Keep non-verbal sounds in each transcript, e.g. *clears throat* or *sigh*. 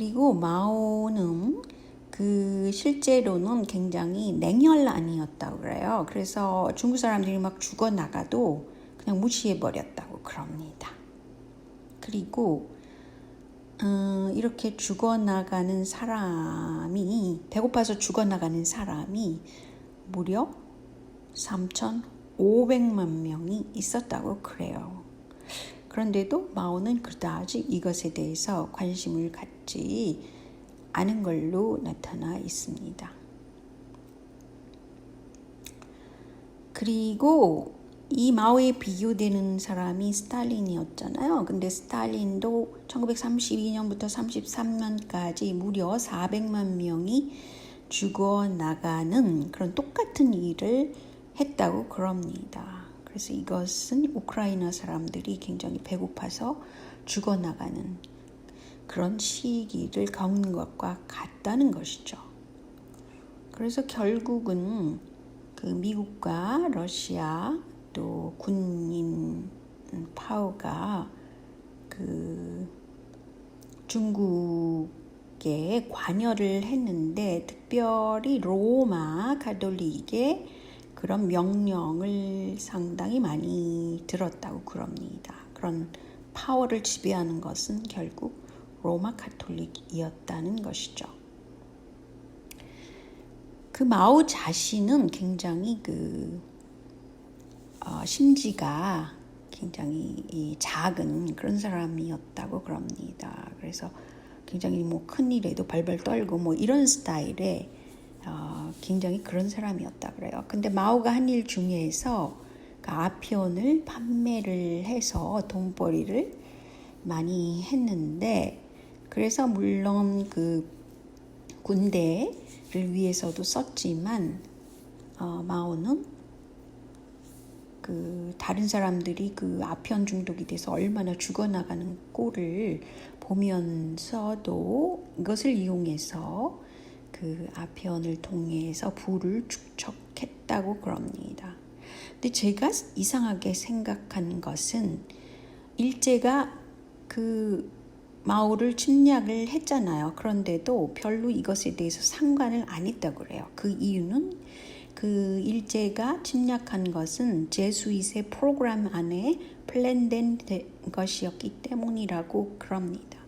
그리고 마오는 그 실제로는 굉장히 냉혈란이었다고 그래요. 그래서 중국 사람들이 막 죽어 나가도 그냥 무시해 버렸다고 그럽니다. 그리고 어, 이렇게 죽어 나가는 사람이 배고파서 죽어 나가는 사람이 무려 3,500만 명이 있었다고 그래요. 그런데도 마오는 그다지 이것에 대해서 관심을 갖지 않은 걸로 나타나 있습니다. 그리고 이 마오에 비교되는 사람이 스탈린이었잖아요. 근데 스탈린도 1932년부터 33년까지 무려 400만 명이 죽어 나가는 그런 똑같은 일을 했다고 그럽니다. 그래서 이것은 우크라이나 사람들이 굉장히 배고파서 죽어 나가는 그런 시기를 겪는 것과 같다는 것이죠. 그래서 결국은 그 미국과 러시아 또 군인 파워가 그 중국에 관여를 했는데 특별히 로마 가톨릭의 그런 명령을 상당히 많이 들었다고 그럽니다. 그런 파워를 지배하는 것은 결국 로마 가톨릭이었다는 것이죠. 그 마오 자신은 굉장히 그 어, 심지가 굉장히 작은 그런 사람이었다고 그럽니다. 그래서 굉장히 뭐 큰 일에도 발발 떨고 뭐 이런 스타일의 어, 굉장히 그런 사람이었다 그래요. 근데 마오가 한 일 중에서 그 아편을 판매를 해서 돈벌이를 많이 했는데 그래서 물론 그 군대를 위해서도 썼지만 어, 마오는 그 다른 사람들이 그 아편 중독이 돼서 얼마나 죽어나가는 꼴을 보면서도 이것을 이용해서 그 아편을 통해서 부를 축적했다고 그럽니다. 근데 제가 이상하게 생각한 것은 일제가 그 마오를 침략을 했잖아요. 그런데도 별로 이것에 대해서 상관을 안 했다고 그래요. 그 이유는 그 일제가 침략한 것은 제수잇의 프로그램 안에 플랜된 것이었기 때문이라고 그럽니다.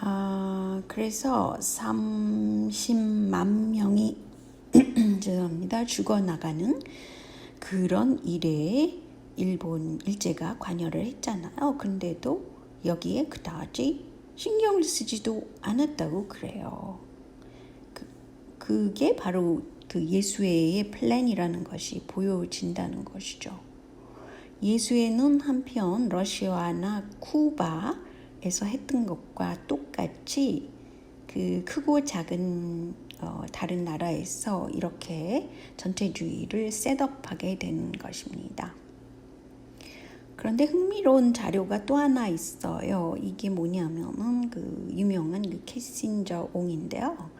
아, 그래서 30만 명이 *clears throat* 죄송합니다. 죽어나가는 그런 일에 일본 일제가 관여를 했잖아요. 근데도 여기에 그다지 신경을 쓰지도 않았다고 그래요. 그, 그게 바로 그 예수회의 플랜이라는 것이 보여진다는 것이죠. 예수회는 한편 러시아나 쿠바 에서 했던 것과 똑같이 그 크고 작은 어, 다른 나라에서 이렇게 전체주의를 셋업하게 된 것입니다. 그런데 흥미로운 자료가 또 하나 있어요. 이게 뭐냐면은 그 유명한 그 캐신저 옹인데요.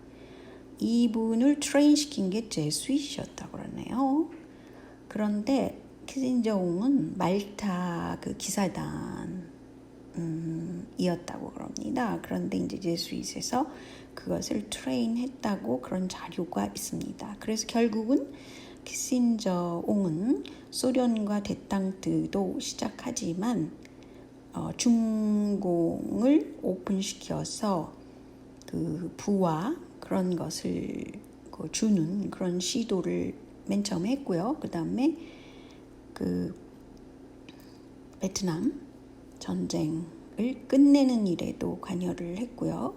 이분을 트레인 시킨 게 제수이셨다고 그러네요. 그런데 캐신저 옹은 말타 그 기사단 음, 이었다고 그럽니다. 그런데 이제 제수잇에서 그것을 트레인했다고 그런 자료가 있습니다. 그래서 결국은 키신저 옹은 소련과 대땅트도 시작하지만 어, 중공을 오픈시켜서 그 부와 그런 것을 그 주는 그런 시도를 맨 처음에 했고요. 그 다음에 그 베트남 전쟁을 끝내는 일에도 관여를 했고요.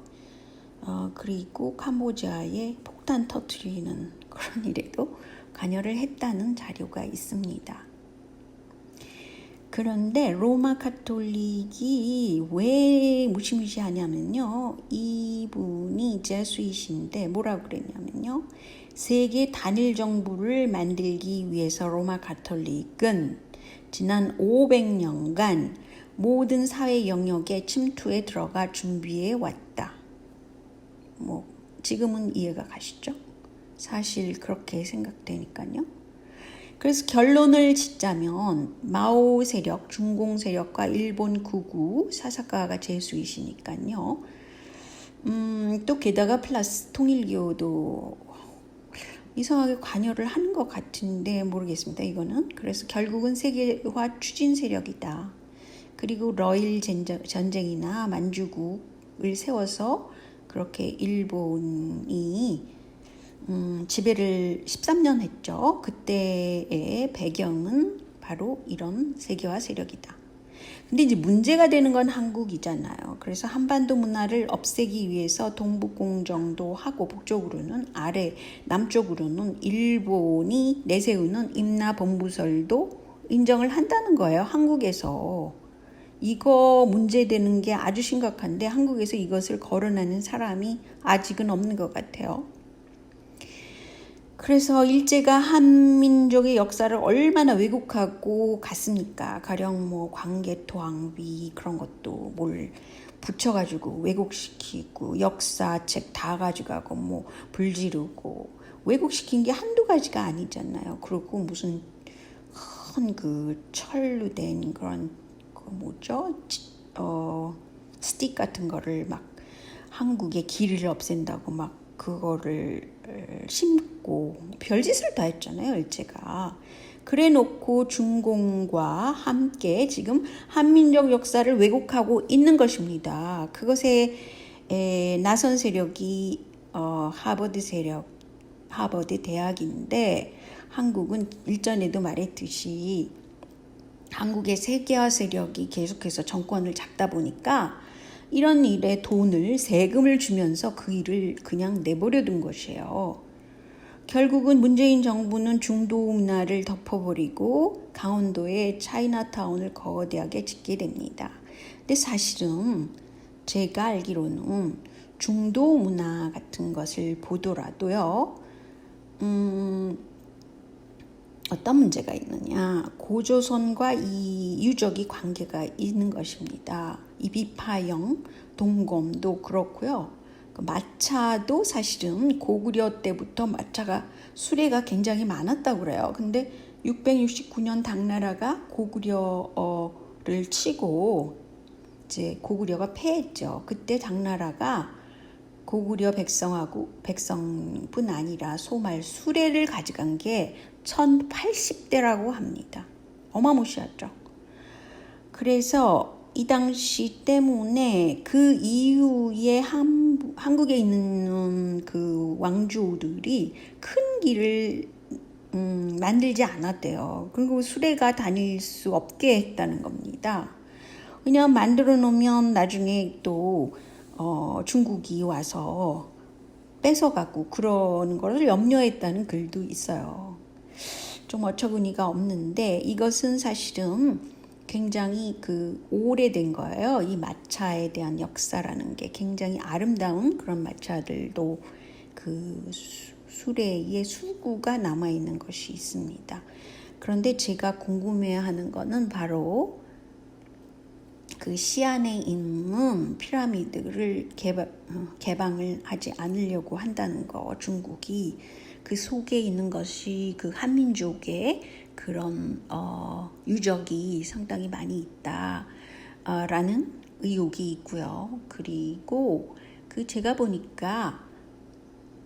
어, 그리고 캄보디아에 폭탄 터트리는 *laughs* 그런 일에도 관여를 했다는 자료가 있습니다. 그런데 로마 카톨릭이 왜 무시무시하냐면요. 이분이 제수이신데 뭐라고 그랬냐면요. 세계 단일 정부를 만들기 위해서 로마 카톨릭은 지난 500년간 모든 사회 영역에 침투에 들어가 준비해 왔다. 뭐 지금은 이해가 가시죠? 사실 그렇게 생각되니까요. 그래서 결론을 짓자면 마오 세력, 중공 세력과 일본 구구 사사카가 제수이시니까요. 음, 또 게다가 플러스 통일교도 이상하게 관여를 하는 것 같은데 모르겠습니다. 이거는 그래서 결국은 세계화 추진 세력이다. 그리고 러일 전쟁- 전쟁이나 만주국을 세워서 그렇게 일본이 음, 지배를 13년 했죠. 그때의 배경은 바로 이런 세계화 세력이다. 근데 이제 문제가 되는 건 한국이잖아요. 그래서 한반도 문화를 없애기 위해서 동북공정도 하고 북쪽으로는 아래, 남쪽으로는 일본이 내세우는 임나 본부설도 인정을 한다는 거예요. 한국에서. 이거 문제되는 게 아주 심각한데 한국에서 이것을 거론하는 사람이 아직은 없는 것 같아요. 그래서 일제가 한민족의 역사를 얼마나 왜곡하고 갔습니까? 가령 뭐 광개토항비 그런 것도 뭘 붙여가지고 왜곡시키고 역사책 다 가져가고 뭐 불지르고 왜곡시킨 게 한두 가지가 아니잖아요. 그리고 무슨 큰 그 철로 된 그런 그 뭐죠? 치- 어 스틱 같은 거를 막 한국의 길을 없앤다고 막 그거를 어, 심고 별짓을 다 했잖아요, 일제가. 그래 놓고 중공과 함께 지금 한민족 역사를 왜곡하고 있는 것입니다. 그것에 에, 나선 세력이 어, 하버드 세력, 하버드 대학인데 한국은 일전에도 말했듯이 한국의 세계화 세력이 계속해서 정권을 잡다 보니까 이런 일에 돈을 세금을 주면서 그 일을 그냥 내버려 둔 것이에요. 결국은 문재인 정부는 중도 문화를 덮어버리고 강원도에 차이나타운을 거대하게 짓게 됩니다. 근데 사실은 제가 알기로는 중도 문화 같은 것을 보더라도요, 음, 어떤 문제가 있느냐. 고조선과 이 유적이 관계가 있는 것입니다. 이비파형, 동검도 그렇고요. 그 마차도 사실은 고구려 때부터 마차가 수레가 굉장히 많았다고 그래요. 근데 669년 당나라가 고구려를 치고 이제 고구려가 패했죠. 그때 당나라가 고구려 백성하고 백성뿐 아니라 소말 수레를 가져간 게 1080대라고 합니다. 어마무시하죠. 그래서 이 당시 때문에 그 이후에 한, 한국에 있는 그 왕조들이 큰 길을 음, 만들지 않았대요. 그리고 수레가 다닐 수 없게 했다는 겁니다. 그냥 만들어 놓으면 나중에 또 어, 중국이 와서 뺏어가고 그러는 것을 염려했다는 글도 있어요. 좀 어처구니가 없는데 이것은 사실은 굉장히 그 오래된 거예요. 이 마차에 대한 역사라는 게 굉장히 아름다운 그런 마차들도 그 수- 수레의 수구가 남아 있는 것이 있습니다. 그런데 제가 궁금해하는 거는 바로 그 시안에 있는 피라미드를 개방, 어, 개방을 하지 않으려고 한다는 거 중국이 그 속에 있는 것이 그 한민족의 그런 어, 유적이 상당히 많이 있다라는 의혹이 있고요. 그리고 그 제가 보니까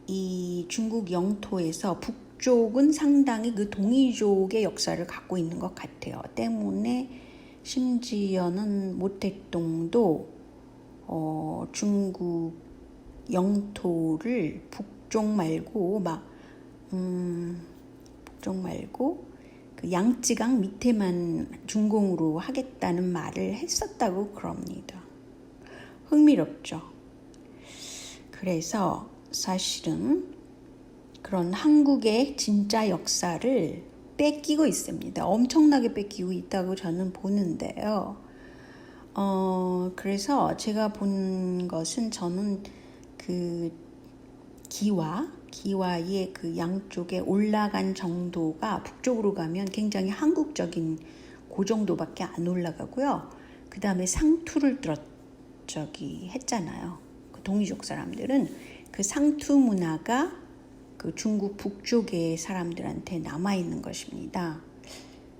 이 중국 영토에서 북쪽은 상당히 그 동이족의 역사를 갖고 있는 것 같아요. 때문에 심지어는 모택동도 어, 중국 영토를 북쪽 말고 막 음, 북쪽 말고 그 양쯔강 밑에만 중공으로 하겠다는 말을 했었다고 그럽니다. 흥미롭죠. 그래서 사실은 그런 한국의 진짜 역사를 뺏기고 있습니다. 엄청나게 뺏기고 있다고 저는 보는데요. 어, 그래서 제가 본 것은 저는 그 기와, 기와의 그 양쪽에 올라간 정도가 북쪽으로 가면 굉장히 한국적인 그 정도밖에 안 올라가고요. 그 다음에 상투를 들었, 저기 했잖아요. 그 동이족 사람들은 그 상투 문화가 그 중국 북쪽의 사람들한테 남아 있는 것입니다.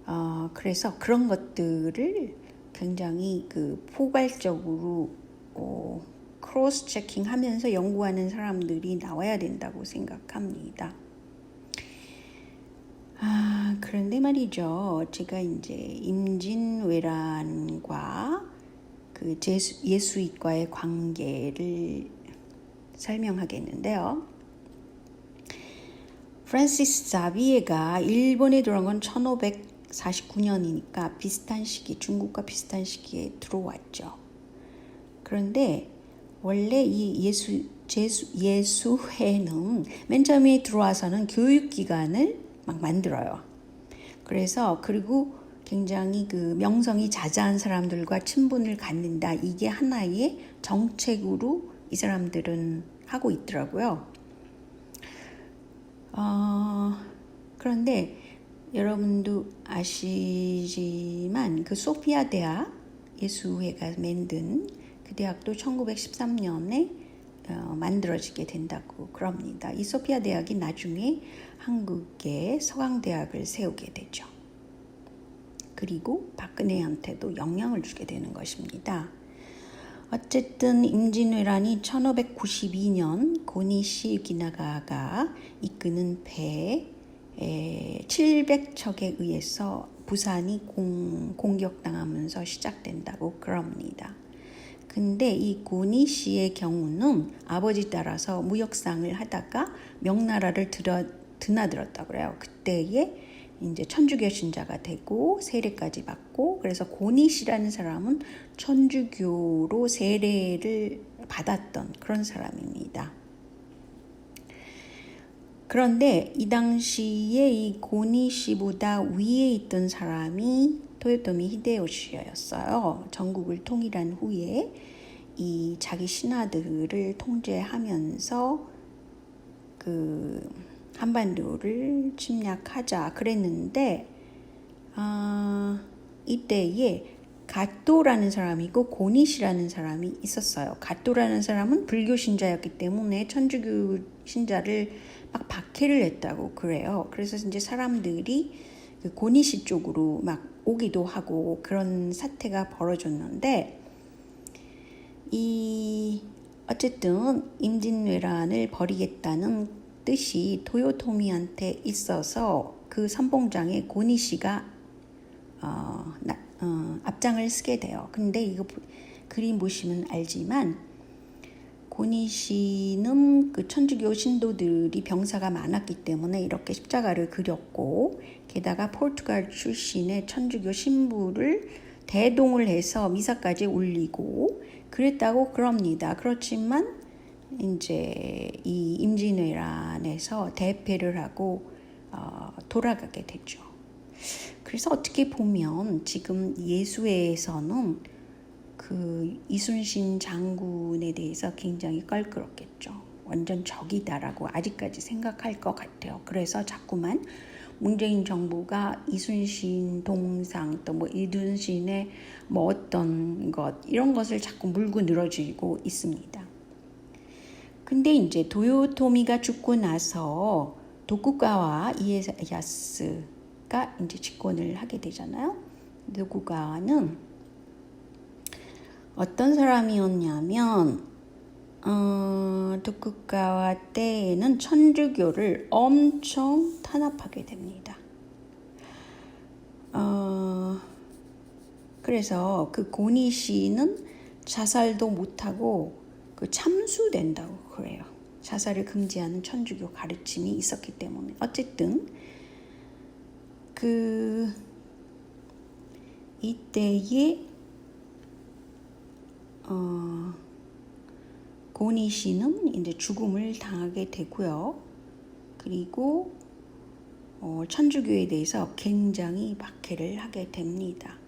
어, 그래서 그런 것들을 굉장히 그 포괄적으로 어, 크로스 체킹 하면서 연구하는 사람들이 나와야 된다고 생각합니다. 아, 그런데 말이죠. 제가 이제 임진왜란과 그 제수, 예수익과의 관계를 설명하겠는데요. 프란시스 자비에가 일본에 들어온 건 1549년이니까 비슷한 시기, 중국과 비슷한 시기에 들어왔죠. 그런데 원래 이 예수 제수 예수회는 맨 처음에 들어와서는 교육 기관을 막 만들어요. 그래서 그리고 굉장히 그 명성이 자자한 사람들과 친분을 갖는다. 이게 하나의 정책으로 이 사람들은 하고 있더라고요. 어, 그런데 여러분도 아시지만 그 소피아 대학 예수회가 만든 그 대학도 1913년에 어, 만들어지게 된다고 그럽니다. 이 소피아 대학이 나중에 한국의 서강대학을 세우게 되죠. 그리고 박근혜한테도 영향을 주게 되는 것입니다. 어쨌든 임진왜란이 1592년 고니시 유기나가가 이끄는 배 700척에 의해서 부산이 공, 공격당하면서 시작된다고 그럽니다. 근데 이 고니 씨의 경우는 아버지 따라서 무역상을 하다가 명나라를 들어, 드나들었다고 그래요. 그때에 이제 천주교 신자가 되고 세례까지 받고 그래서 고니 씨라는 사람은 천주교로 세례를 받았던 그런 사람입니다. 그런데 이 당시에 이 고니 씨보다 위에 있던 사람이 토요토미 히데요시였어요. 전국을 통일한 후에 이 자기 신하들을 통제하면서 그 한반도를 침략하자 그랬는데 아, 이때에 가토라는 사람이고 고니시라는 사람이 있었어요. 가토라는 사람은 불교 신자였기 때문에 천주교 신자를 막 박해를 했다고 그래요. 그래서 이제 사람들이 그 고니시 쪽으로 막 오기도 하고 그런 사태가 벌어졌는데 이 어쨌든 임진왜란을 벌이겠다는 뜻이 도요토미한테 있어서 그 선봉장에 고니시가 어, 나, 어, 앞장을 쓰게 돼요. 근데 이거 그림 보시면 알지만 고니시는 그 천주교 신도들이 병사가 많았기 때문에 이렇게 십자가를 그렸고 게다가 포르투갈 출신의 천주교 신부를 대동을 해서 미사까지 올리고 그랬다고 그럽니다. 그렇지만 이제 이 임진왜란에서 대패를 하고 어, 돌아가게 되죠. 그래서 어떻게 보면 지금 예수회에서는 그 이순신 장군에 대해서 굉장히 껄끄럽겠죠. 완전 적이다라고 아직까지 생각할 것 같아요. 그래서 자꾸만 문재인 정부가 이순신 동상 또 뭐 이순신의 뭐 어떤 것 이런 것을 자꾸 물고 늘어지고 있습니다. 근데 이제 도요토미가 죽고 나서 도쿠가와 이에야스가 이제 집권을 하게 되잖아요. 도쿠가와는 어떤 사람이었냐면 어, 도쿠가와 때에는 천주교를 엄청 탄압하게 됩니다. 어, 그래서 그 고니 씨는 자살도 못하고 그 참수된다고 그래요. 자살을 금지하는 천주교 가르침이 있었기 때문에 어쨌든 그 이때에 어, 고니 씨는 이제 죽음을 당하게 되고요. 그리고 어, 천주교에 대해서 굉장히 박해를 하게 됩니다.